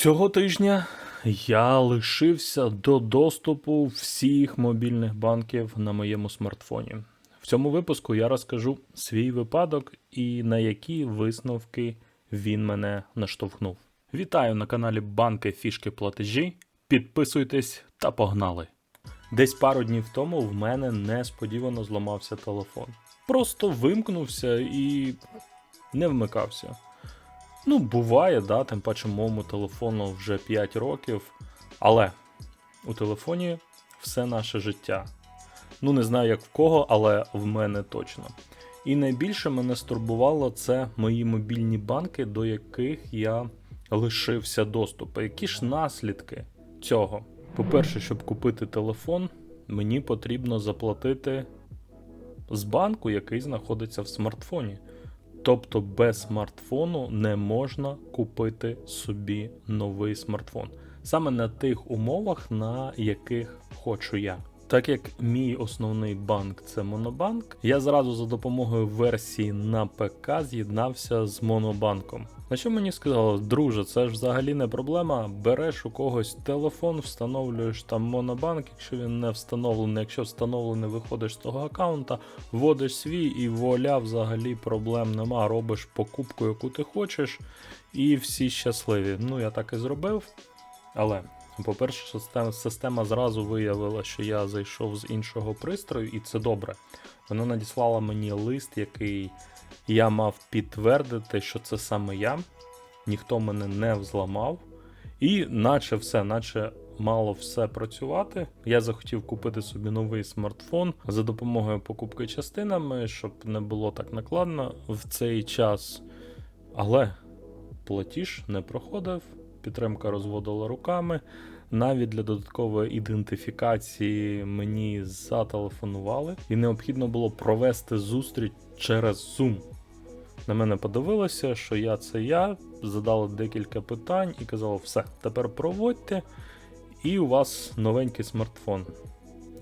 Цього тижня я лишився до доступу всіх мобільних банків на моєму смартфоні. В цьому випуску я розкажу свій випадок і на які висновки він мене наштовхнув. Вітаю на каналі Банки Фішки Платежі. Підписуйтесь та погнали! Десь пару днів тому в мене несподівано зламався телефон. Просто вимкнувся і не вмикався. Ну, буває, да, тим паче моєму телефону вже 5 років. Але у телефоні все наше життя. Ну, не знаю, як в кого, але в мене точно. І найбільше мене стурбувало це мої мобільні банки, до яких я лишився доступу. Які ж наслідки цього? По-перше, щоб купити телефон, мені потрібно заплатити з банку, який знаходиться в смартфоні. Тобто без смартфону не можна купити собі новий смартфон. Саме на тих умовах, на яких хочу я. Так як мій основний банк це Монобанк, я зразу за допомогою версії на ПК з'єднався з Монобанком. На що мені сказали, друже, це ж взагалі не проблема. Береш у когось телефон, встановлюєш там Монобанк, якщо він не встановлений, якщо встановлений, виходиш з того аккаунта, вводиш свій і вуаля, взагалі проблем нема. Робиш покупку, яку ти хочеш, і всі щасливі. Ну я так і зробив. Але по-перше, система, зразу виявила, що я зайшов з іншого пристрою, і це добре. Вона надіслала мені лист, який я мав підтвердити, що це саме я, ніхто мене не взламав. І наче все, наче мало все працювати. Я захотів купити собі новий смартфон за допомогою покупки частинами, щоб не було так накладно в цей час. Але платіж не проходив, підтримка розводила руками. Навіть для додаткової ідентифікації мені зателефонували, і необхідно було провести зустріч через Zoom. На мене подивилося, що я це я, задали декілька питань і казали, все, тепер проводьте, і у вас новенький смартфон.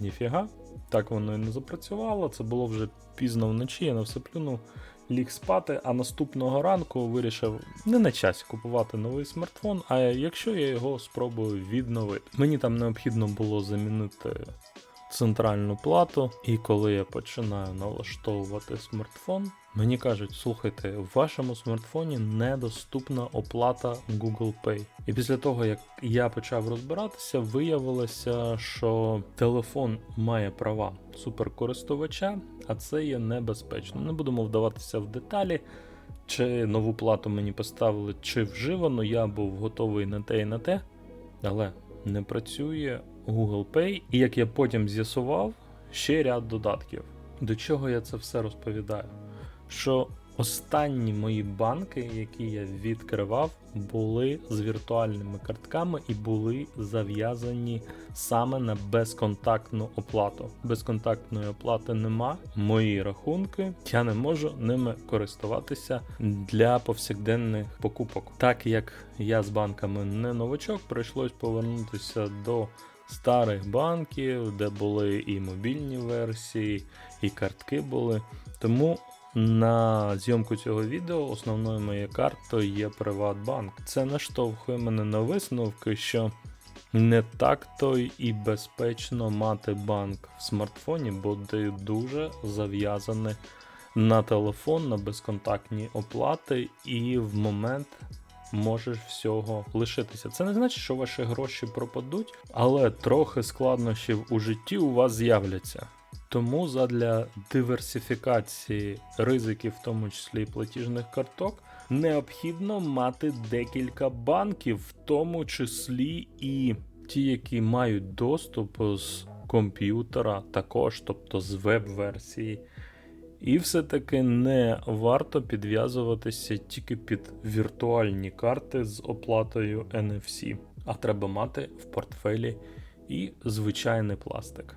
Ніфіга, так воно і не запрацювало. Це було вже пізно вночі, я на все плюнув, ліг спати, а наступного ранку вирішив не на часі купувати новий смартфон, а якщо я його спробую відновити. Мені там необхідно було замінити центральну плату, і коли я починаю налаштовувати смартфон, мені кажуть: слухайте, в вашому смартфоні недоступна оплата Google Pay. І після того, як я почав розбиратися, виявилося, що телефон має права суперкористувача, а це є небезпечно. Не будемо вдаватися в деталі. Чи нову плату мені поставили, чи вживано, я був готовий на те і на те, але не працює Google Pay, і як я потім з'ясував, ще ряд додатків. До чого я це все розповідаю? Що останні мої банки, які я відкривав, були з віртуальними картками і були зав'язані саме на безконтактну оплату. Безконтактної оплати нема. Мої рахунки, я не можу ними користуватися для повсякденних покупок. Так як я з банками не новачок, прийшлось повернутися до старих банків, де були і мобільні версії, і картки були. Тому на зйомку цього відео основною моєю картою є Приватбанк. Це наштовхує мене на висновки, що не так то і безпечно мати банк в смартфоні, бо ти дуже зав'язаний на телефон, на безконтактні оплати, і в момент можеш всього лишитися. Це не значить, що ваші гроші пропадуть, але трохи складнощів у житті у вас з'являться. Тому задля диверсифікації ризиків, в тому числі і платіжних карток, необхідно мати декілька банків, в тому числі і ті, які мають доступ з комп'ютера, також, тобто з веб-версії. І все-таки не варто підв'язуватися тільки під віртуальні карти з оплатою NFC, а треба мати в портфелі і звичайний пластик.